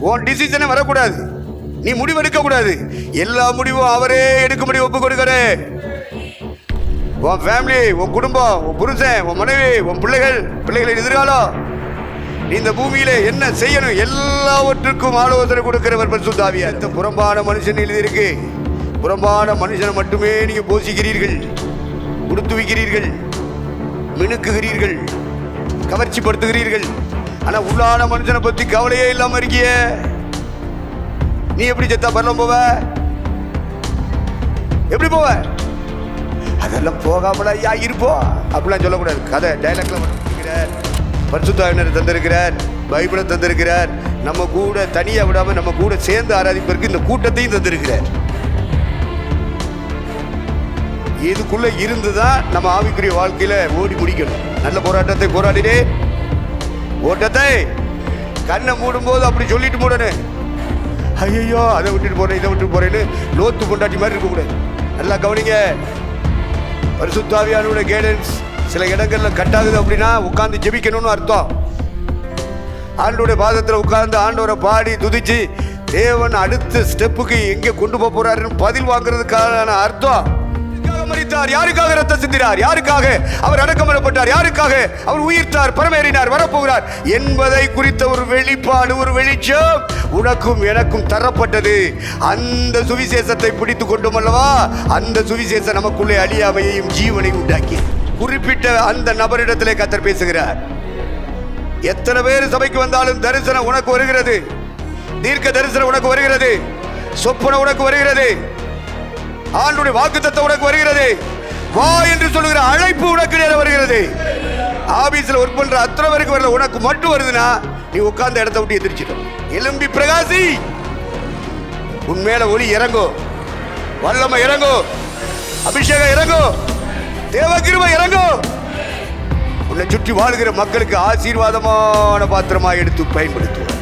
உன் டிசிஷனே வரக்கூடாது. நீ முடிவு எடுக்கக்கூடாது எல்லா முடிவும் அவரே எடுக்க முடியும் ஒப்பு கொடுக்கறே உன் ஃபேமிலி உன் குடும்பம் உன் புருஷன் உன் மனைவி உன் பிள்ளைகள் பிள்ளைகளின் எதிர்காலம். நீ இந்த பூமியில என்ன செய்யணும் எல்லாவற்றுக்கும் ஆலோசனை கொடுக்கிறவர் பரிசுத்தாவியா இந்த புறம்பான மனுஷன் எழுதியிருக்கு. புறம்பான மனுஷனை மட்டுமே நீங்க போசிக்கிறீர்கள் கொடுத்து வைக்கிறீர்கள். மினுக்குகிறீர்கள். கவர்ச்சிப்படுத்துகிறீர்கள். ஆனா உள்ளான மனுஷனை பத்தி கவலையே இல்லாம இருக்கியே. நீ எப்படி செத்தா பரலம் போவ? எப்படி போவ? அதெல்லாம் போகாமல ஐயா இருப்போம் அப்படிலாம் சொல்லக்கூடாது. கதை டைலாக்ல பண்ணிருக்கிறார் பரிசுத்தாவினரை தந்திருக்கிறார். பைபிளை தந்திருக்கிறார். நம்ம கூட தனியா விடாம நம்ம கூட சேர்ந்து ஆராதிப்பதற்கு இந்த கூட்டத்தையும் தந்திருக்கிறார். இதுக்குள்ள இருந்துதான் நம்ம ஆவிக்குரிய வாழ்க்கையில ஓடி முடிக்கணும். நல்ல போராட்டத்தை போராடினே ஓட்டத்தை கண்ணை மூடும்போது அப்படி சொல்லிட்டு மூடனு. ஐயோ அதை விட்டுட்டு போறேன் இதை விட்டுட்டு போறேன்னு லோத்து கொண்டாட்டி மாதிரி இருக்கக்கூடாது நல்லா கவனிங்க. பரிசுத்தாவியானோட கைடன்ஸ் சில இடங்கள்ல கட்டாகுது அப்படின்னா உட்கார்ந்து ஜெபிக்கணும்னு அர்த்தம். ஆண்டோடைய பாதத்தில் உட்கார்ந்து ஆண்டோரை பாடி துதிச்சு தேவன் அடுத்த ஸ்டெப்புக்கு எங்கே கொண்டு போக போறாருன்னு பதில் வாங்குறதுக்கான அர்த்தம். யாருக்காக யாருக்காக ரத்தம் சிந்தினார்? யாருக்காக? அவர் அடக்கம் யாருக்காக? அவர் உயிர்த்தார் பரமேறினார் வரப்போகிறார். என்பதை குறித்த ஒரு வெளிப்பாடு ஒரு வெளிச்சம் உனக்கும் எனக்கும் தரப்பட்டது. அந்த சுவிசேஷத்தை பிடித்து கொண்டும் அல்லவா? அந்த சுவிசேஷம் நமக்குள்ளே அழியாமையையும் ஜீவனை உண்டாக்கி. குறிப்பிட்ட அந்த நபரிடத்திலே கத்தர் பேசுகிறார். எத்தனை பேர் சபைக்கு வந்தாலும் தரிசனம் உனக்கு வருகிறது. தீர்க்க தரிசனம் உனக்கு வருகிறது. சொப்பன உனக்கு வருகிறது. ஆண்டுடைய வாக்குத்தத்தம் உனக்கு வருகிறது. வா என்று சொல்லுகிற அழைப்பு உனக்கு நேரம் வருகிறது. ஆபீஸ்ல ஒர்க் பண்ற அத்தனை பேருக்கு வரல உனக்கு மட்டும் வருதுன்னா நீ உட்கார்ந்த இடத்த விட்டு எதிர்ச்சிடும் எலும்பி பிரகாசி. உன் மேல ஒளி இறங்கும் வல்லமை இறங்கும் அபிஷேகம் இறங்கும் தேவகிரும இறங்கும் உன்னை சுற்றி வாழ்கிற மக்களுக்கு ஆசீர்வாதமான பாத்திரமா எடுத்து பயன்படுத்துவோம்.